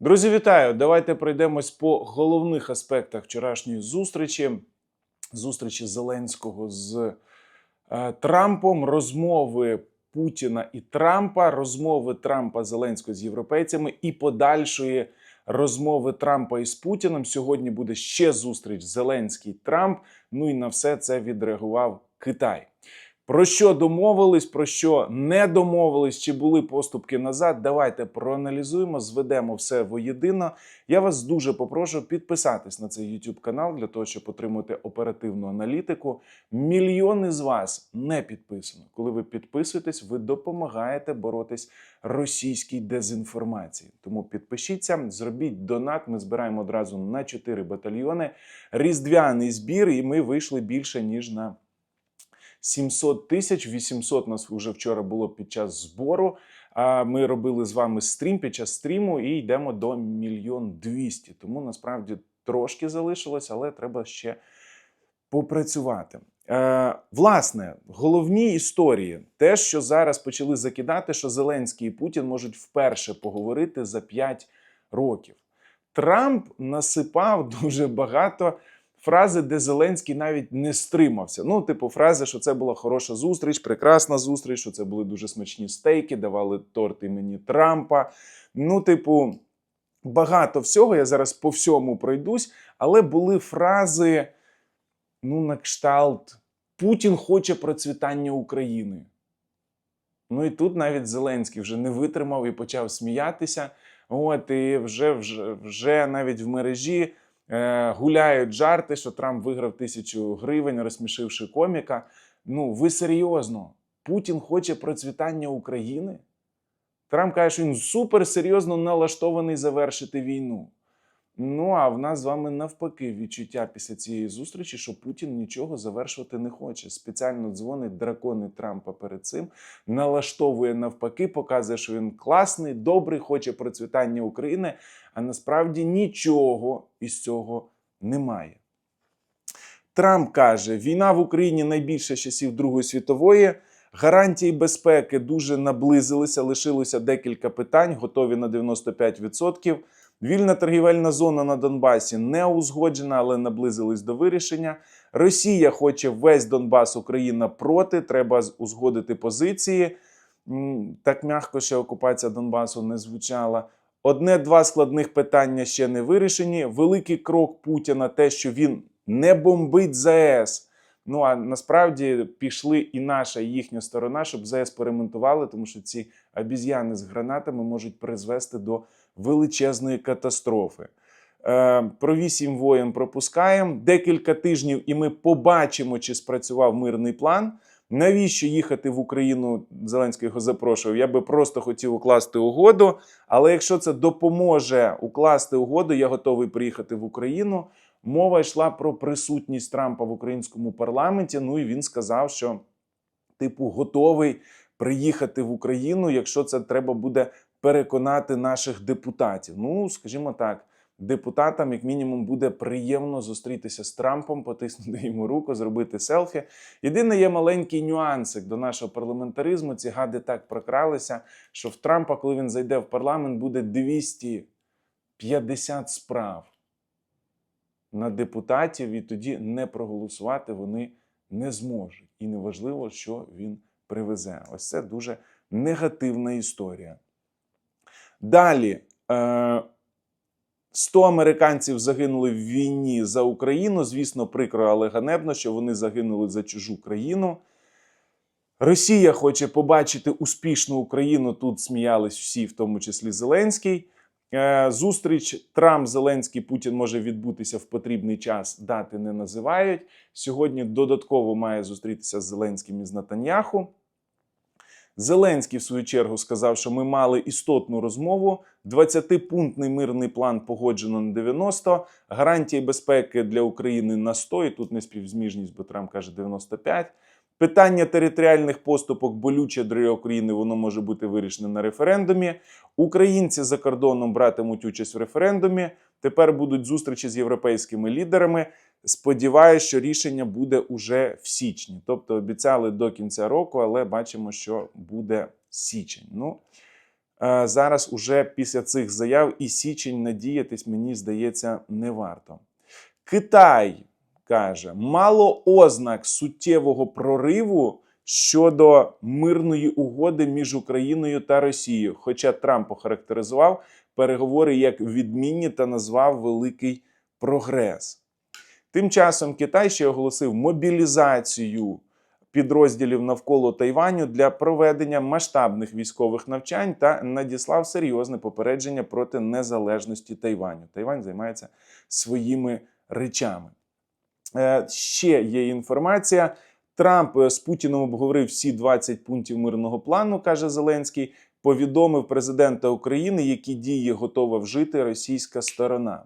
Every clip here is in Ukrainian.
Друзі, вітаю! Давайте пройдемось по головних аспектах вчорашньої зустрічі. Зустрічі Зеленського з е, Трампом, розмови Путіна і Трампа, розмови Трампа Зеленського з європейцями і подальшої розмови Трампа із Путіним. Сьогодні буде ще зустріч Зеленський Трамп. Ну і на все це відреагував Китай. Про що домовились, про що не домовились, чи були поступки назад. Давайте проаналізуємо, зведемо все воєдино. Я вас дуже попрошу підписатись на цей YouTube канал для того, щоб отримати оперативну аналітику. Мільйони з вас не підписано. Коли ви підписуєтесь, ви допомагаєте боротись російській дезінформації. Тому підпишіться, зробіть донат. Ми збираємо одразу на 4 батальйони. Різдвяний збір, і ми вийшли більше ніж на. 700 тисяч 800 нас вже вчора було під час збору. А ми робили з вами стрім під час стріму і йдемо до мільйон двісті. Тому насправді трошки залишилось, але треба ще попрацювати. Е, власне, головні історії, те, що зараз почали закидати, що Зеленський і Путін можуть вперше поговорити за 5 років. Трамп насипав дуже багато фрази, де Зеленський навіть не стримався. Ну, типу, фрази, що це була хороша зустріч, прекрасна зустріч, що це були дуже смачні стейки, давали торт імені Трампа. Ну, типу, багато всього. Я зараз по всьому пройдусь, але були фрази, ну, на кшталт: Путін хоче процвітання України. Ну і тут навіть Зеленський вже не витримав і почав сміятися. От, і вже, вже, вже навіть в мережі гуляють жарти, що Трамп виграв тисячу гривень, розсмішивши коміка. Ну, ви серйозно? Путін хоче процвітання України? Трамп каже, що він суперсерйозно налаштований завершити війну. Ну, а в нас з вами навпаки відчуття після цієї зустрічі, що Путін нічого завершувати не хоче. Спеціально дзвонить дракони Трампа перед цим, налаштовує навпаки, показує, що він класний, добрий, хоче процвітання України, а насправді нічого із цього немає. Трамп каже: війна в Україні найбільше часів Другої світової. Гарантії безпеки дуже наблизилися, лишилося декілька питань, готові на 95%. Вільна торгівельна зона на Донбасі не узгоджена, але наблизились до вирішення. Росія хоче весь Донбас, Україна проти. Треба узгодити позиції. Так м'яко ще окупація Донбасу не звучала. Одне-два складних питання ще не вирішені. Великий крок Путіна те, що він не бомбить ЗАЕС. Ну а насправді пішли і наша, і їхня сторона, щоб ЗАЕС поремонтували, тому що ці обіз'яни з гранатами можуть призвести до величезної катастрофи. Е, Про вісім воєн пропускаємо декілька тижнів, і ми побачимо, чи спрацював мирний план. Навіщо їхати в Україну? Зеленський його запрошував. Я би просто хотів укласти угоду. Але якщо це допоможе укласти угоду, я готовий приїхати в Україну. Мова йшла про присутність Трампа в українському парламенті. Ну і він сказав, що, типу, готовий приїхати в Україну, якщо це треба буде переконати наших депутатів. Ну, скажімо так, депутатам, як мінімум, буде приємно зустрітися з Трампом, потиснути йому руку, зробити селфі. Єдине, є маленький нюансик до нашого парламентаризму. Ці гади так прокралися, що в Трампа, коли він зайде в парламент, буде 250 справ на депутатів, і тоді не проголосувати вони не зможуть. І неважливо, що він привезе. Ось це дуже негативна історія. Далі. Е, 100 американців загинули в війні за Україну. Звісно, прикро, але ганебно, що вони загинули за чужу країну. Росія хоче побачити успішну Україну. Тут сміялись всі, в тому числі Зеленський. Е, Зустріч Трамп, Зеленський, Путін може відбутися в потрібний час. Дати не називають. Сьогодні додатково має зустрітися з Зеленським і з Натаньяху. Зеленський, в свою чергу, сказав, що ми мали істотну розмову. 20-пунктний мирний план погоджено на 90, гарантії безпеки для України на 100, і тут не співзміжність, бо Трамп каже 95. Питання територіальних поступок болюче для України, воно може бути вирішене на референдумі. Українці за кордоном братимуть участь в референдумі. Тепер будуть зустрічі з європейськими лідерами. Сподіваюсь, що рішення буде уже в січні. Тобто обіцяли до кінця року, але бачимо, що буде січень. Ну, Е, Зараз уже після цих заяв і січень надіятись, мені здається, не варто. Китай каже, мало ознак суттєвого прориву щодо мирної угоди між Україною та Росією. Хоча Трамп охарактеризував переговори як відмінні та назвав великий прогрес. Тим часом Китай ще оголосив мобілізацію підрозділів навколо Тайваню для проведення масштабних військових навчань та надіслав серйозне попередження проти незалежності Тайваню. Тайвань займається своїми речами. Е, Ще є інформація. Трамп е, з Путіном обговорив всі 20 пунктів мирного плану, каже Зеленський. Повідомив президента України, які дії готова вжити російська сторона.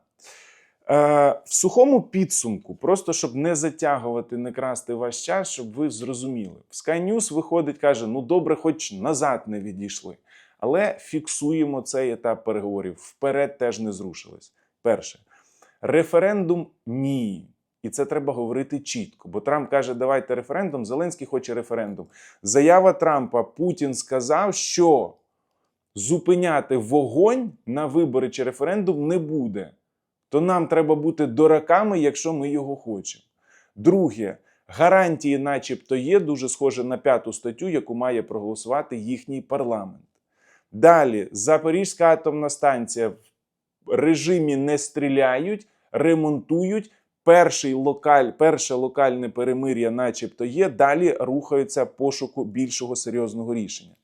Е, в сухому підсумку, просто щоб не затягувати, не красти ваш час, щоб ви зрозуміли. Sky News виходить, каже: ну добре, хоч назад не відійшли. Але фіксуємо цей етап переговорів. Вперед теж не зрушились. Перше, референдум ні. І це треба говорити чітко. Бо Трамп каже, давайте референдум, Зеленський хоче референдум. Заява Трампа Путін сказав, що зупиняти вогонь на вибори чи референдум не буде. То нам треба бути дураками, якщо ми його хочемо. Друге, гарантії, начебто, є дуже схоже на п'яту статтю, яку має проголосувати їхній парламент. Далі, Запорізька атомна станція в режимі не стріляють, ремонтують. Перший локаль, перше локальне перемир'я, начебто, є. Далі рухаються пошуку більшого серйозного рішення.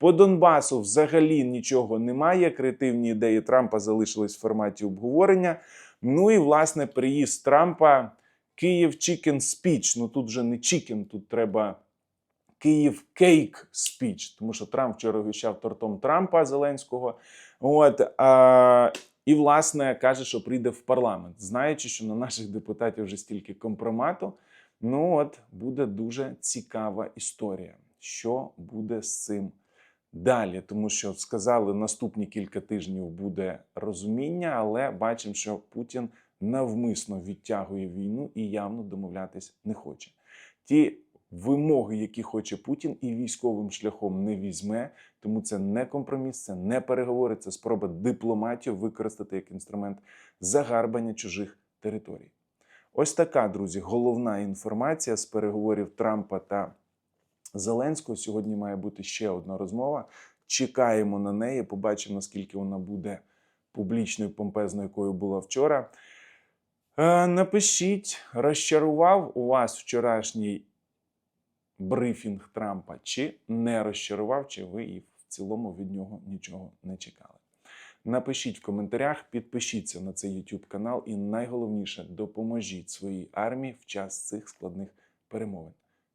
По Донбасу взагалі нічого немає. Креативні ідеї Трампа залишились в форматі обговорення. Ну і власне приїзд Трампа Київ Chicken Speech. Ну тут вже не Chicken, тут треба Київ Кейк Speech, тому що Трамп вчора вищав тортом Трампа Зеленського. От а, і власне каже, що прийде в парламент, знаючи, що на наших депутатів вже стільки компромату. Ну от буде дуже цікава історія, що буде з цим далі, тому що сказали, наступні кілька тижнів буде розуміння, але бачимо, що Путін навмисно відтягує війну і явно домовлятись не хоче. Ті вимоги, які хоче Путін, і військовим шляхом не візьме, тому це не компроміс, це не переговори, це спроба дипломатію використати як інструмент загарбання чужих територій. Ось така, друзі, головна інформація з переговорів Трампа та Зеленського. Сьогодні має бути ще одна розмова. Чекаємо на неї, побачимо, наскільки вона буде публічною, помпезною, якою була вчора. Е, Напишіть, розчарував у вас вчорашній брифінг Трампа, чи не розчарував, чи ви і в цілому від нього нічого не чекали. Напишіть в коментарях, підпишіться на цей YouTube канал і найголовніше допоможіть своїй армії в час цих складних перемовин.